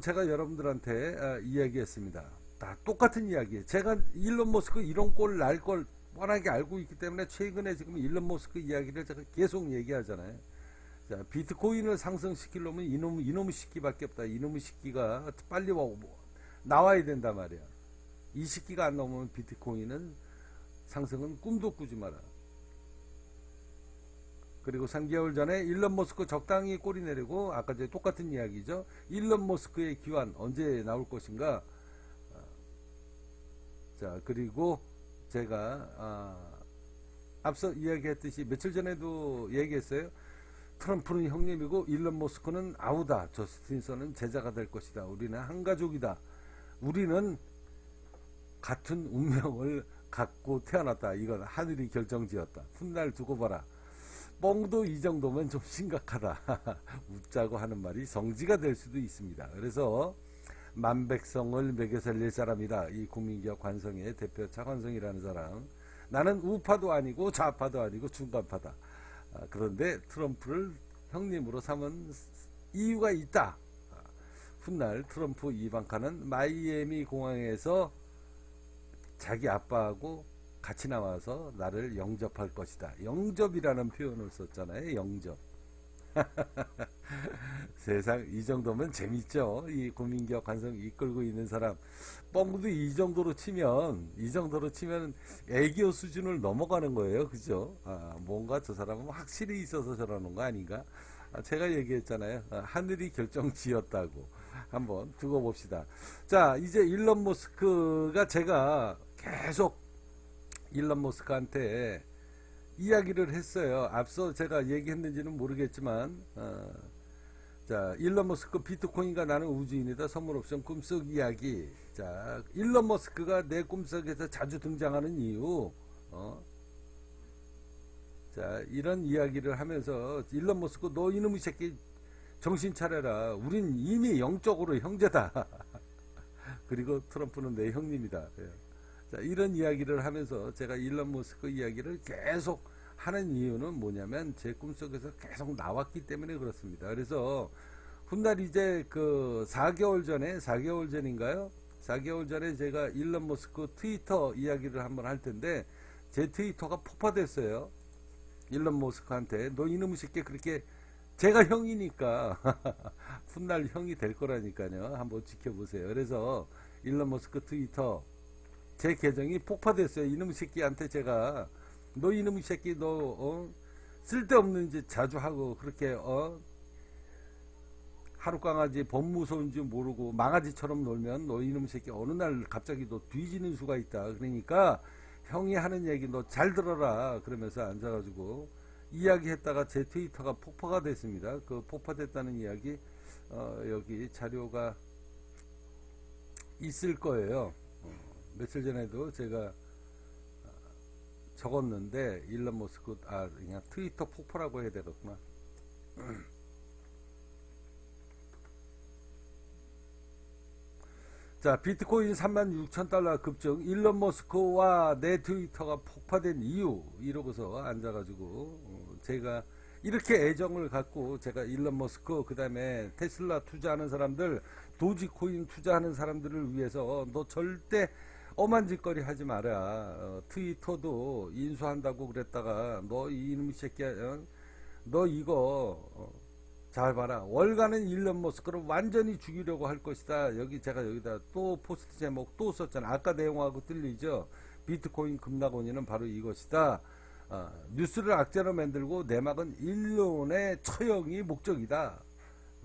제가 여러분들한테 아, 이야기했습니다. 다 똑같은 이야기. 제가 일론 머스크 이런 꼴 날 걸 뻔하게 알고 있기 때문에 최근에 지금 일론 머스크 이야기를 제가 계속 얘기하잖아요. 자, 비트코인을 상승시키려면 이놈 이놈의 시기밖에 없다. 이놈의 시기가 빨리 와, 나와야 된단 말이야. 이 시기가 안 나오면 비트코인은 상승은 꿈도 꾸지 마라. 그리고 3개월 전에 일론 머스크 적당히 꼬리 내리고 아까 제 똑같은 이야기죠. 일론 머스크의 기환 언제 나올 것인가? 아, 자 그리고 제가 아, 앞서 이야기했듯이 며칠 전에도 얘기했어요. 트럼프는 형님이고 일론 머스크는 아우다. 저스틴선은 제자가 될 것이다. 우리는 한 가족이다. 우리는 같은 운명을 갖고 태어났다. 이건 하늘이 결정지었다. 훗날 두고 봐라. 뻥도 이 정도면 좀 심각하다. 웃자고 하는 말이 성지가 될 수도 있습니다. 그래서 만백성을 먹여 살릴 사람이다. 이 국민기업 관성의 대표 차관성이라는 사람. 나는 우파도 아니고 좌파도 아니고 중간파다. 아, 그런데 트럼프를 형님으로 삼은 이유가 있다. 아, 훗날 트럼프 이방카는 마이애미 공항에서 자기 아빠하고 같이 나와서 나를 영접할 것이다. 영접이라는 표현을 썼잖아요. 영접. 세상 이 정도면 재밌죠. 이 국민기업 관성 이끌고 있는 사람 뻥도 이 정도로 치면 이 정도로 치면 애교 수준을 넘어가는 거예요. 그죠? 아, 뭔가 저 사람은 확실히 있어서 저러는 거 아닌가? 아, 제가 얘기했잖아요. 아, 하늘이 결정 지었다고. 한번 두고 봅시다. 자, 이제 일론 머스크가 제가 계속 일론 머스크한테 이야기를 했어요. 앞서 제가 얘기했는지는 모르겠지만, 어, 자, 일론 머스크 비트코인과 나는 우주인이다. 선물 옵션 꿈속 이야기. 자, 일론 머스크가 내 꿈속에서 자주 등장하는 이유, 어? 자, 이런 이야기를 하면서 일론 머스크 너 이놈의 새끼 정신 차려라. 우린 이미 영적으로 형제다. 그리고 트럼프는 내 형님이다. 예. 자, 이런 이야기를 하면서 제가 일론 머스크 이야기를 계속 하는 이유는 뭐냐면 제 꿈속에서 계속 나왔기 때문에 그렇습니다. 그래서 훗날 이제 그 4개월 전에 4개월 전인가요? 4개월 전에 제가 일론 머스크 트위터 이야기를 한번 할 텐데 제 트위터가 폭파됐어요. 일론 머스크한테 너 이놈의 새끼 그렇게 제가 형이니까 훗날 형이 될 거라니까요. 한번 지켜보세요. 그래서 일론 머스크 트위터 제 계정이 폭파됐어요. 이놈의 새끼한테 제가 너 이놈의 새끼 너 어? 쓸데없는 짓 자주 하고 그렇게 어? 하루 강아지 범무서운지 모르고 망아지처럼 놀면 너 이놈의 새끼 어느 날 갑자기 너 뒤지는 수가 있다. 그러니까 형이 하는 얘기 너 잘 들어라. 그러면서 앉아가지고 이야기했다가 제 트위터가 폭파가 됐습니다. 그 폭파됐다는 이야기 어, 여기 자료가 있을 거예요. 어, 며칠 전에도 제가 어, 적었는데 일론 머스크 아 그냥 트위터 폭포라고 해야 되겠구나. 자 비트코인 3만 6천 달러 급증 일론 머스크와 내 트위터가 폭파된 이유 이러고서 앉아가지고 어, 제가 이렇게 애정을 갖고 제가 일론 머스크 그 다음에 테슬라 투자하는 사람들 도지코인 투자하는 사람들을 위해서 너 절대 엄한 짓거리 하지 마라 어, 트위터도 인수한다고 그랬다가 너 이놈의 새끼야 어? 너 이거 어, 잘 봐라. 월간은 일론 머스크를 완전히 죽이려고 할 것이다. 여기 제가 여기다 또 포스트 제목 또 썼잖아. 아까 내용하고 틀리죠. 비트코인 급락원인은 바로 이것이다. 어, 뉴스를 악재로 만들고 내막은 일론의 처형이 목적이다.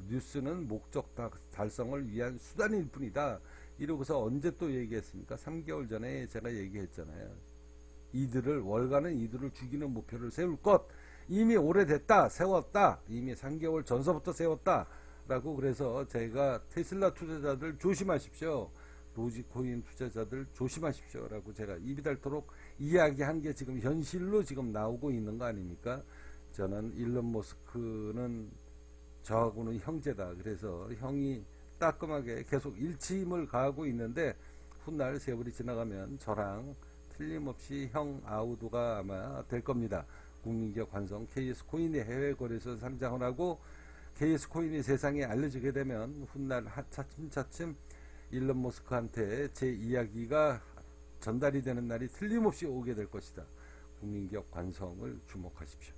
뉴스는 목적 다- 달성을 위한 수단일 뿐이다. 이러고서 언제 또 얘기했습니까? 3개월 전에 제가 얘기했잖아요. 이들을 월간은 이들을 죽이는 목표를 세울 것. 이미 오래됐다 세웠다. 이미 3개월 전서부터 세웠다 라고 그래서 제가 테슬라 투자자들 조심하십시오. 도지코인 투자자들 조심하십시오 라고 제가 입이 닳도록 이야기한 게 지금 현실로 지금 나오고 있는 거 아닙니까? 저는 일론 머스크는 저하고는 형제다. 그래서 형이 따끔하게 계속 일침을 가하고 있는데 훗날 세월이 지나가면 저랑 틀림없이 형 아우도가 아마 될 겁니다. 국민기업 관성 KS 코인의 해외 거래소 상장을 하고 KS 코인이 세상에 알려지게 되면 훗날 하- 차츰차츰 일론 머스크한테 제 이야기가 전달이 되는 날이 틀림없이 오게 될 것이다. 국민기업 관성을 주목하십시오.